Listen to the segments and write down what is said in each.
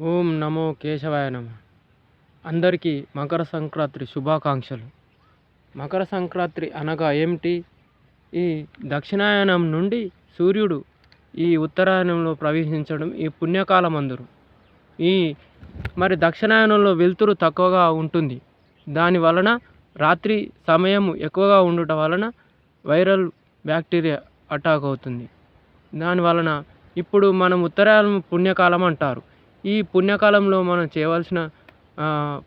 ఓం నమో కేశవాయ నమ. అందరికీ మకర సంక్రాంతి శుభాకాంక్షలు. మకర సంక్రాంతి అనగా ఏమిటి? ఈ దక్షిణాయనం నుండి సూర్యుడు ఈ ఉత్తరాయణంలో ప్రవేశించడం ఈ పుణ్యకాలం అందరు ఈ మరి దక్షిణాయనంలో వెలుతురు తక్కువగా ఉంటుంది. దాని వలన రాత్రి సమయం ఎక్కువగా ఉండటం వలన వైరల్ బ్యాక్టీరియా అటాక్ అవుతుంది. దాని వలన ఇప్పుడు మనం ఉత్తరాయణం పుణ్యకాలం అంటారు. ఈ పుణ్యకాలంలో మనం చేయవలసిన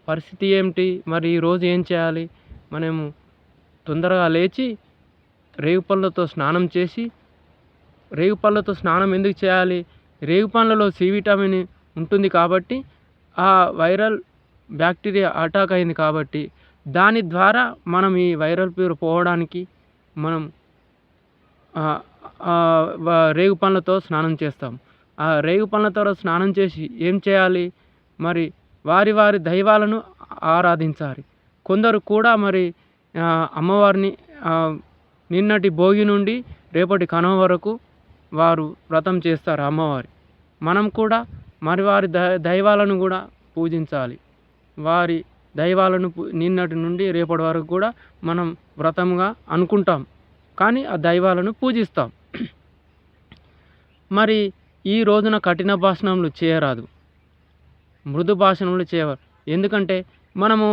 పరిస్థితి ఏమిటి? మరి ఈరోజు ఏం చేయాలి? మనము తొందరగా లేచి రేగు పళ్ళతో స్నానం చేసి రేగు పళ్ళతో స్నానం ఎందుకు చేయాలి? రేగు పండ్లలో సి విటమిన్ ఉంటుంది కాబట్టి ఆ వైరల్ బ్యాక్టీరియా అటాక్ అయింది కాబట్టి దాని ద్వారా మనం ఈ వైరల్ ఫీవర్ పోవడానికి మనం రేగు పండ్లతో స్నానం చేస్తాం. ఆ రేగు పండ్లతో స్నానం చేసి ఏం చేయాలి? మరి వారి వారి దైవాలను ఆరాధించాలి. కొందరు కూడా మరి అమ్మవారిని నిన్నటి భోగి నుండి రేపటి కనుమ వరకు వారు వ్రతం చేస్తారు అమ్మవారి. మనం కూడా మరి వారి దైవాలను కూడా పూజించాలి. వారి దైవాలను నిన్నటి నుండి రేపటి వరకు కూడా మనం వ్రతంగా అనుకుంటాం. కానీ ఆ దైవాలను పూజిస్తాం. మరి ఈ రోజున కఠిన భాషణములు చేయరాదు. మృదు భాషణములు చేయవారు ఎందుకంటే మనము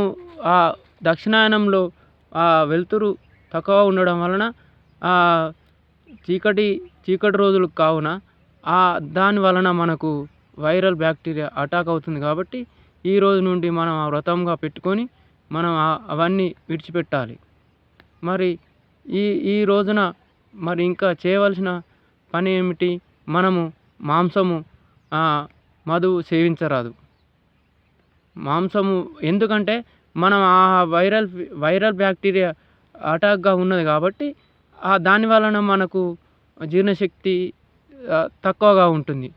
ఆ దక్షిణాయనంలో ఆ వెలుతురు తక్కువ ఉండడం వలన చీకటి చీకటి రోజులు కావున దాని వలన మనకు వైరల్ బ్యాక్టీరియా అటాక్ అవుతుంది కాబట్టి ఈ రోజు నుండి మనం ఆ వ్రతంగా పెట్టుకొని మనం అవన్నీ విడిచిపెట్టాలి. మరి ఈ ఈ రోజున మరి ఇంకా చేయవలసిన పని ఏమిటి? మనము మాంసము మధువు సేవించరాదు. మాంసము ఎందుకంటే మనం ఆ వైరల్ వైరల్ బ్యాక్టీరియా అటాక్గా ఉన్నది కాబట్టి దాని వలన మనకు జీర్ణశక్తి తక్కువగా ఉంటుంది.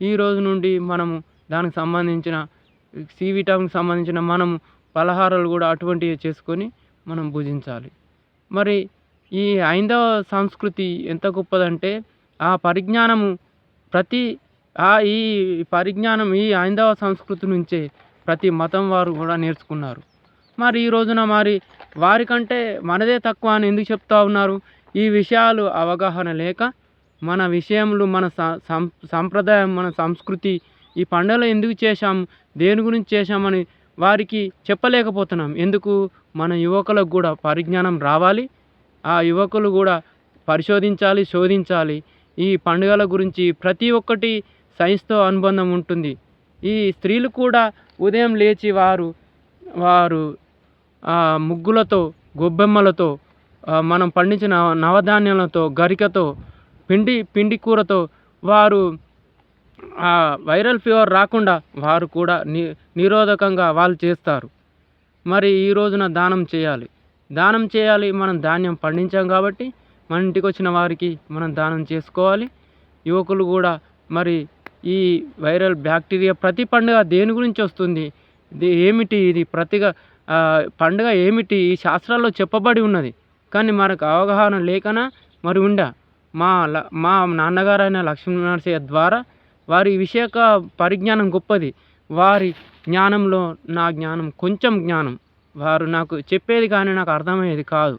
ఈ రోజు నుండి మనము దానికి సంబంధించిన సి విటమిన్కి సంబంధించిన మనం పలహారాలు కూడా అటువంటివి చేసుకొని మనం భుజించాలి. మరి ఈ హైందవ సంస్కృతి ఎంత గొప్పదంటే ఆ పరిజ్ఞానము ప్రతి ఈ పరిజ్ఞానం ఈ హైందవ సంస్కృతి నుంచే ప్రతి మతం వారు కూడా నేర్చుకున్నారు. మరి ఈ రోజున మరి వారికంటే మనదే తక్కువ అని ఎందుకు చెప్తా ఉన్నారు? ఈ విషయాలు అవగాహన లేక మన విషయంలో మన సంప్రదాయం మన సంస్కృతి ఈ పండుగలు ఎందుకు చేశాం? దేని గురించి చేశామని వారికి చెప్పలేకపోతున్నాం. ఎందుకు? మన యువకులకు కూడా పరిజ్ఞానం రావాలి. ఆ యువకులు కూడా పరిశోధించాలి శోధించాలి. ఈ పండుగల గురించి ప్రతి ఒక్కటి సైన్స్తో అనుబంధం ఉంటుంది. ఈ స్త్రీలు కూడా ఉదయం లేచి వారు వారు ముగ్గులతో గొబ్బెమ్మలతో మనం పండించిన నవధాన్యాలతో గరికతో పిండి పిండి కూరతో వారు వైరల్ ఫీవర్ రాకుండా వారు కూడా ని నిరోధకంగా వాళ్ళు చేస్తారు. మరి ఈ రోజున దానం చేయాలి. దానం చేయాలి మనం ధాన్యం పండించాం కాబట్టి మన ఇంటికి వచ్చిన వారికి మనం దానం చేసుకోవాలి. యువకులు కూడా మరి ఈ వైరల్ బ్యాక్టీరియా ప్రతి పండుగ దేని గురించి వస్తుంది? ఇది ఏమిటి ఇది? ప్రతిగా పండుగ ఏమిటి? ఈ శాస్త్రాల్లో చెప్పబడి ఉన్నది. కానీ మనకు అవగాహన లేకనా? మరి ఉండ? మా మా నాన్నగారైన లక్ష్మీనరసయ్య ద్వారా వారి విషయక పరిజ్ఞానం గొప్పది. వారి జ్ఞానంలో నా జ్ఞానం కొంచెం జ్ఞానం. వారు నాకు చెప్పేది కానీ నాకు అర్థమయ్యేది కాదు.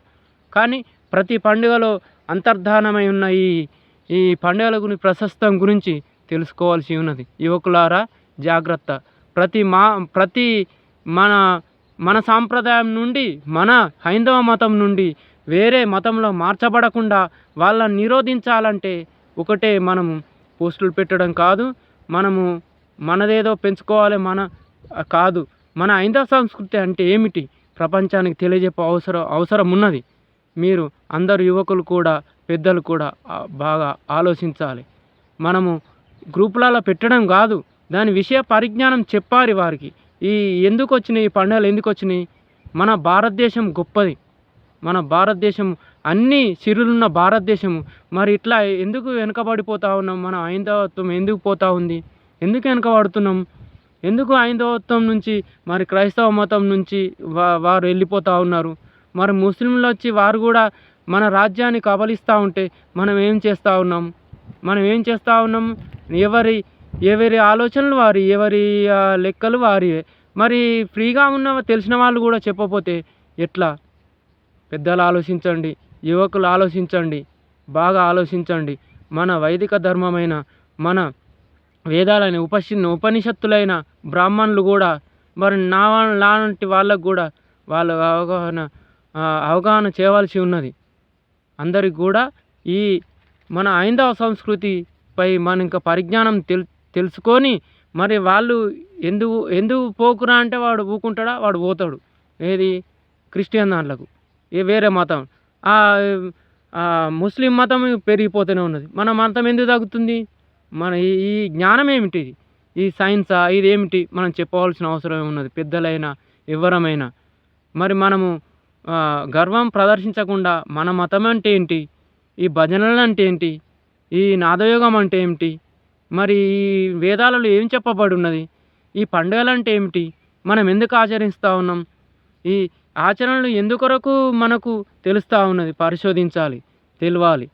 కానీ ప్రతి పండుగలో అంతర్ధానమై ఉన్న ఈ ఈ పండుగల గురించి ప్రశస్తం గురించి తెలుసుకోవాల్సి ఉన్నది. యువకులారా జాగ్రత్త. ప్రతి మా ప్రతి మన మన సాంప్రదాయం నుండి మన హైందవ మతం నుండి వేరే మతంలో మార్చబడకుండా వాళ్ళని నిరోధించాలంటే ఒకటే మనము పోస్టులు పెట్టడం కాదు. మనము మనదేదో పెంచుకోవాలి మన కాదు. మన హైందవ సంస్కృతి అంటే ఏమిటి? ప్రపంచానికి తెలియజెప్ప అవసరం అవసరం ఉన్నది మీరు అందరు యువకులు కూడా పెద్దలు కూడా బాగా ఆలోచించాలి. మనము గ్రూపులలో పెట్టడం కాదు దాని విషయ పరిజ్ఞానం చెప్పాలి వారికి. ఈ ఎందుకు వచ్చినాయి ఈ పండుగలు ఎందుకు వచ్చినాయి? మన భారతదేశం గొప్పది. మన భారతదేశం అన్ని సిరులున్న భారతదేశము. మరి ఇట్లా ఎందుకు వెనుకబడిపోతూ ఉన్నాం? మన హైందవత్వం ఎందుకు పోతూ ఉంది? ఎందుకు వెనుకబడుతున్నాం? ఎందుకు హైందవత్వం నుంచి మరి క్రైస్తవ మతం నుంచి వా వారు వెళ్ళిపోతూ ఉన్నారు? మరి ముస్లింలు వచ్చి వారు కూడా మన రాజ్యాన్ని కబలిస్తూ ఉంటే మనం ఏం చేస్తూ ఉన్నాం? మనం ఏం చేస్తూ ఉన్నాం? ఎవరి ఎవరి ఆలోచనలు వారి ఎవరి లెక్కలు వారివే. మరి ఫ్రీగా ఉన్న తెలిసిన వాళ్ళు కూడా చెప్పపోతే ఎట్లా? పెద్దలు ఆలోచించండి యువకులు ఆలోచించండి బాగా ఆలోచించండి. మన వైదిక ధర్మమైన మన వేదాలైన ఉపశి ఉపనిషత్తులైన బ్రాహ్మణులు కూడా మరి నా లాంటి వాళ్ళకు కూడా వాళ్ళ అవగాహన అవగాహన చేయవలసి ఉన్నది. అందరికి కూడా ఈ మన హైందవ సంస్కృతిపై మన ఇంకా పరిజ్ఞానం తెల్ తెలుసుకొని మరి వాళ్ళు ఎందుకు ఎందుకు పోకురా అంటే వాడు ఊకుంటాడా? వాడు పోతాడు. ఏది? క్రిస్టియన్ దాంట్లకు. ఏ వేరే మతం. ముస్లిం మతం పెరిగిపోతూనే ఉన్నది. మన మతం ఎందుకు తగ్గుతుంది? మన ఈ ఈ జ్ఞానం ఏమిటి ఈ సైన్సా ఇది ఏమిటి? మనం చెప్పవలసిన అవసరం ఉన్నది పెద్దలైనా ఎవరమైనా. మరి మనము గర్వం ప్రదర్శించకుండా మన మతం అంటే ఏంటి? ఈ భజనలు అంటే ఏంటి? ఈ నాదయోగం అంటే ఏమిటి మరి ఈ వేదాలలో ఏం చెప్పబడి ఉన్నది ఈ పండుగలు అంటే ఏమిటి? మనం ఎందుకు ఆచరిస్తూ ఉన్నాం? ఈ ఆచరణలు ఎందుకొరకు మనకు తెలుస్తూ ఉన్నది? పరిశోధించాలి తెలియాలి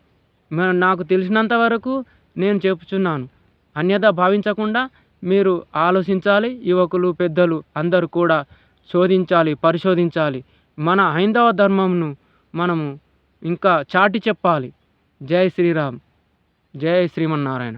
మన నాకు తెలిసినంత వరకు నేను చెప్పుచున్నాను. అన్యత భావించకుండా మీరు ఆలోచించాలి యువకులు పెద్దలు అందరూ కూడా శోధించాలి పరిశోధించాలి. మన హైందవ ధర్మంను మనము ఇంకా చాటి చెప్పాలి. జై శ్రీరామ్. జై శ్రీమన్నారాయణ.